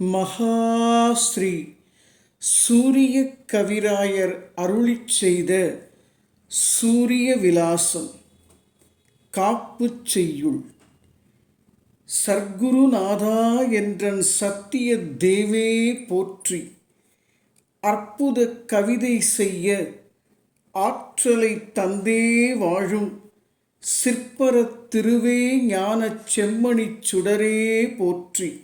மகாஸ்ரீ சூரிய கவிராயர் அருளிச் செய்த சூரிய விலாசம். காப்புச் செய்யுள். சர்க்குருநாதா என்றன் சத்திய தேவே போற்றி. அற்புத கவிதை செய்ய ஆற்றலை தந்தே வாழும் சிற்பரத் திருவே ஞானச் செம்மணிச் சுடரே போற்றி.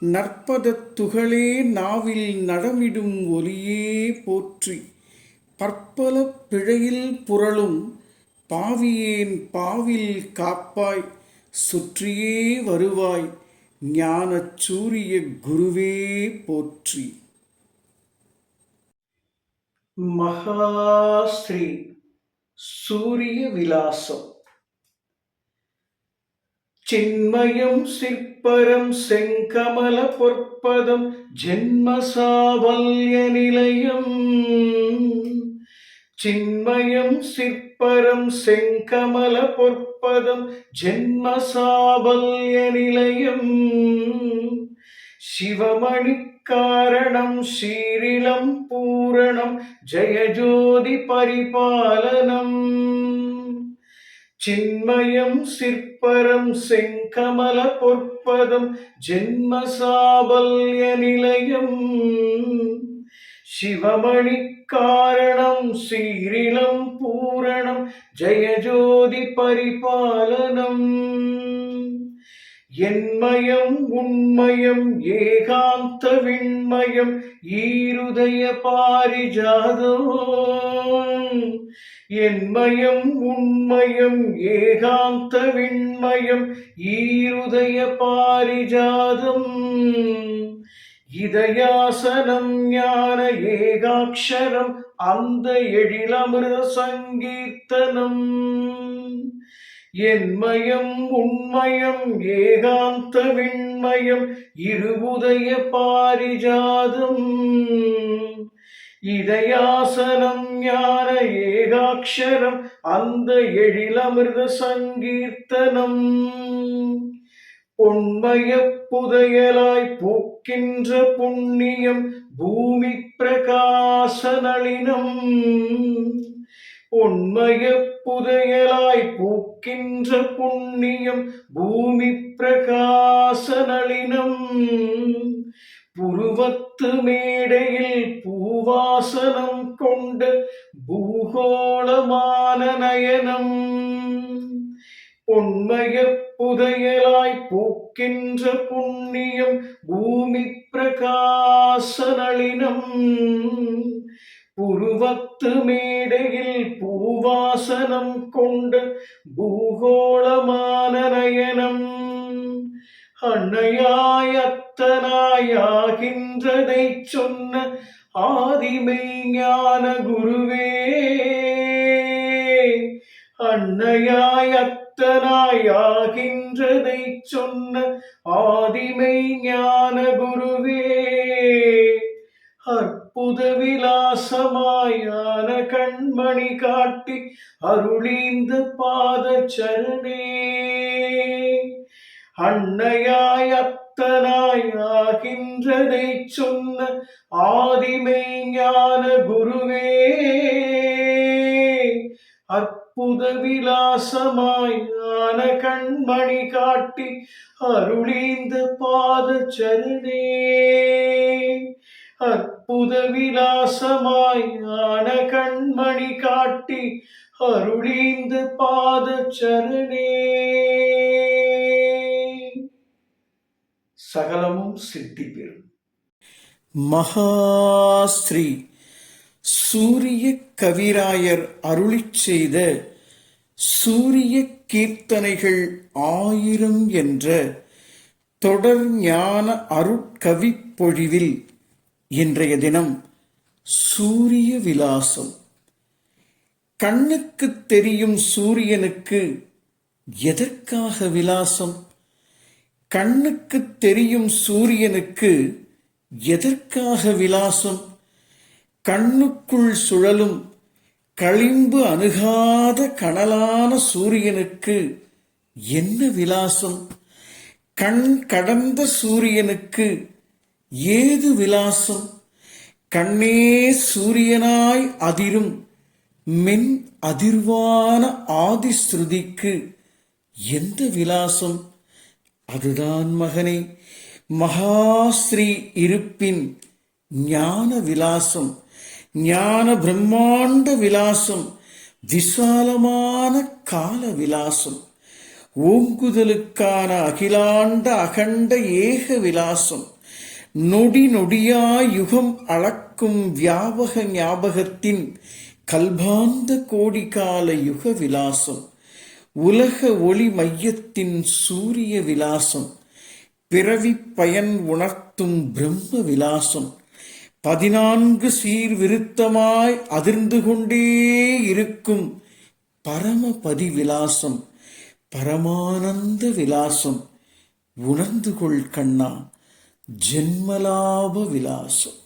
நற்பதத் துகளே நாவில் நடமிடும் ஒலியே போற்றி. பற்பல பிழையில் புரளும் பாவியேன் பாவில் காப்பாய். சுற்றியே வருவாய் ஞானச் சூரிய குருவே போற்றி. மகாஸ்ரீ சூரிய விலாசம். சின்மயம் சிற்பரம் செங்கமல பொற்பதம் ஜென்மசாவல்ய நிலையம். சின்மயம் சிற்பரம் செங்கமல பொற்பதம் ஜென்மசாவல்ய நிலையம். சிவமணி காரணம் சீரிளம் பூரணம் ஜெயஜோதி பரிபாலனம். சின்மயம் சிற்பரம் செங்கமல பொற்பதம் ஜென்மசாபல்ய நிலையம் சிவமணி காரணம் சீரிளம் பூரணம் ஜெயஜோதி பரிபாலனம். என்மயம் உண்மயம் ஏகாந்த விண்மயம் ஈருதய பாரிஜாதம். என்மயம் உண்மயம் ஏகாந்த விண்மயம் ஈருதய பாரிஜாதம். இதயாசனம் ஞான ஏகாட்சரம் அந்த எழிலமிர சங்கீர்த்தனம். என்மயம் உண்மயம் ஏகாந்த விண்மயம் இருபுதய பாரிஜாதம். இதயாசனம் ஞான ஏகாட்சரம் அந்த எழிலமிர்த சங்கீர்த்தனம். பொன்மய புதையலாய் பூக்கின்ற புண்ணியம் பூமி பிரகாசனளினம் பொன்மய புதையலாய் பூக்கின்ற புண்ணியம் பூமி பிரகாச நளினம் புருவத்து மேடையில் பூவாசனம் கொண்ட பூகோளமான நயனம். பொன்மய புதையலாய் பூக்கின்ற புண்ணியம் பூமி பிரகாச நளினம் புருவத்து மேடையில் பூவாசனம் கொண்ட பூகோளமான நயனம். அன்னையாயத்தனாயாகின்றதை சொன்ன ஆதிமை ஞான குருவே அன்னையாயத்தனாயாகின்றதை சொன்ன ஆதிமை ஞான குரு அற்புத விலாசமாயான கண்மணி காட்டி அருளீந்த பாத சரணே அன்னையாய் அத்தனாய் ஆகின்றதை சொன்ன ஆதிமை ஞான குருவே அற்புத விலாசமாய் ஞான கண்மணி காட்டி அருளீந்த பாத சரணே அற்புத விலாசமாய் கண்மணி காட்டி அருளிந்து பாத சரணே சகலமும் சித்தி பெறும். மகாஸ்ரீ சூரிய கவிராயர் அருளிச் செய்த சூரிய கீர்த்தனைகள் ஆயிரம் என்ற தொடர் ஞான அருட்கவிப்பொழிவில் இன்றைய தினம் சூரிய விலாசம். கண்ணுக்கு தெரியும் சூரியனுக்கு எதற்காக விலாசம்? கண்ணுக்கு தெரியும் சூரியனுக்கு எதற்காக விலாசம்? கண்ணுக்குள் சுழலும் களிம்பு அணுகாத கனலான சூரியனுக்கு என்ன விலாசம்? கண் கடந்த சூரியனுக்கு ஏது விலாசம்? கண்ணே சூரியனாய் அதிரும். மென் அதிர்வான ஆதிஸ்ருதிக்கு எந்த விலாசம்? அதுதான் மகனே மகாஸ்ரீ இருப்பின் ஞான விலாசம். ஞான பிரம்மாண்ட விலாசம் விசாலமான கால விலாசம். ஓங்குதலுக்கான அகிலாண்ட அகண்ட ஏக விலாசம். நொடி நொடியா யுகம் அளக்கும் வியாபக ஞாபகத்தின் கல்பாந்த கோடிகால யுக விலாசம் உலக ஒளி மையத்தின் சூரிய விலாசம் பிறவி பயன் உணர்த்தும் பிரம்ம விலாசம் பதினான்கு சீர்விருத்தமாய் அதிர்ந்து கொண்டே இருக்கும் பரமபதி விலாசம் பரமானந்த விலாசம் உணர்ந்து கொள் கண்ணா. ஜென்மலாப விலாசம்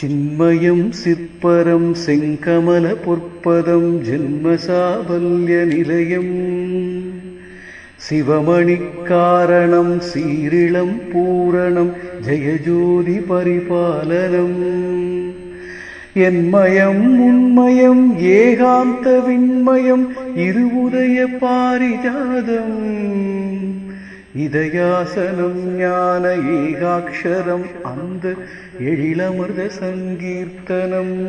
சின்மயம் சிற்பரம் செங்கமல பொற்பதம் ஜென்மசாபல்ய நிலையம் சிவமணிக்காரணம் சீரிளம் பூரணம் ஜெயஜோதி பரிபாலனம். என்மயம் உண்மயம் ஏகாந்த விண்மயம் இருவுதய பாரிஜாதம். இதயாசனம் ஞான ஏகாட்சரம் அந்த எழிலமிர்த சங்கீர்த்தனம்.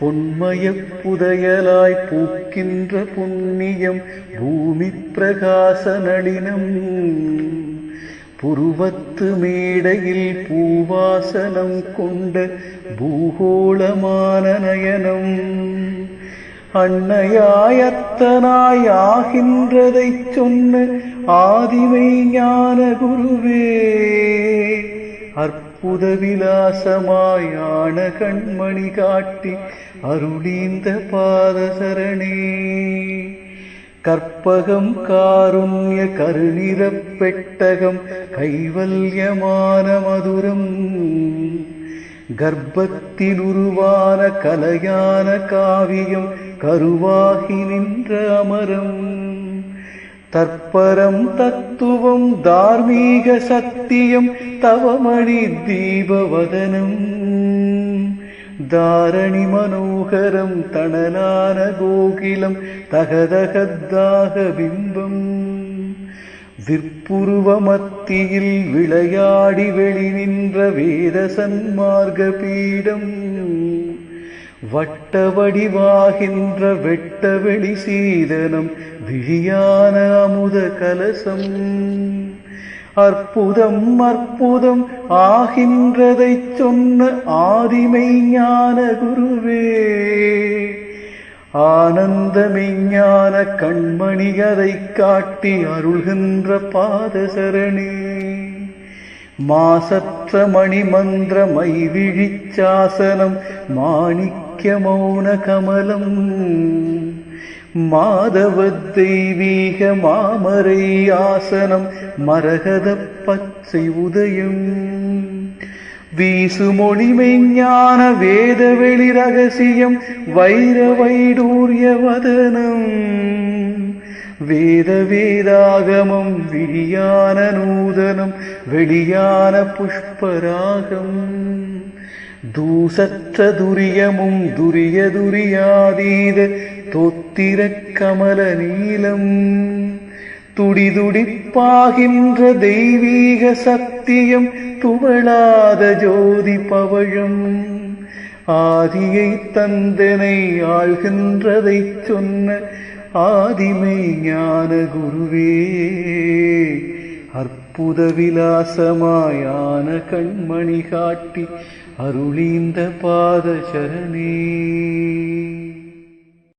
பொன்மயப் புதையலாய் பூக்கின்ற புண்ணியம் பூமி பிரகாச நளினம். புருவத்து மேடையில் பூவாசனம் கொண்ட பூகோளமான நயனம். அன்னையாயத்தனாய் ஆகின்றதைச் சொன்ன ஆதிமை ஞான குருவே அற்புத விலாசமாயான கண்மணி காட்டி அருளீந்த பாதசரணே. கற்பகம் காருண்ய கருநிறப் பெட்டகம் கைவல்யமான மதுரம் கர்ப்பத்தில் உருவான கலையான காவியம் கருவாகி நின்ற அமரம். தற்பரம் தத்துவம் தார்மீக சத்தியம் தவமணி தீபவதனம். தாரணி மனோகரம் தணலான கோகிலம் தகதகத்தாக பிம்பம். விற்புருவ மத்தியில் விளையாடி வெளி நின்ற வேத சன்மார்க்க பீடம். வட்ட வடிவாகின்ற வெட்ட வெளி சீதனம் விழியான அமுத கலசம். அற்புதம் அற்புதம் ஆகின்றதை சொன்ன ஆதிமை ஞான குருவே. ஆனந்த மெஞ்ஞான கண்மணி அதை காட்டி அருள்கின்ற பாதசரணே. மாசற்ற மணிமந்திர மைவிழிச்சாசனம் மாணிக்க மௌன கமலம். மாதவ தெய்வீக மாமரை ஆசனம். மரகத பச்சை உதயம். வீசுமொழி மெஞ்ஞான வேத வெளி ரகசியம். வைர வைடூரிய வதனம். வேத வேதாகமம் விழியான நூதனம். வெளியான புஷ்பராகம். தூசற்ற துரியமும் துரிய துரியாதீத தோத்திர கமல நீலம். துடிதுடிப்பாகின்ற தெய்வீக சத்தியம் துவளாத ஜோதி பவழம். ஆதியை தந்தனை ஆள்கின்றதைச் சொன்ன ஆதிமை ஞான குருவே. அற்புத விலாசமாயான கண்மணி காட்டி அருளீந்த பாத சரணே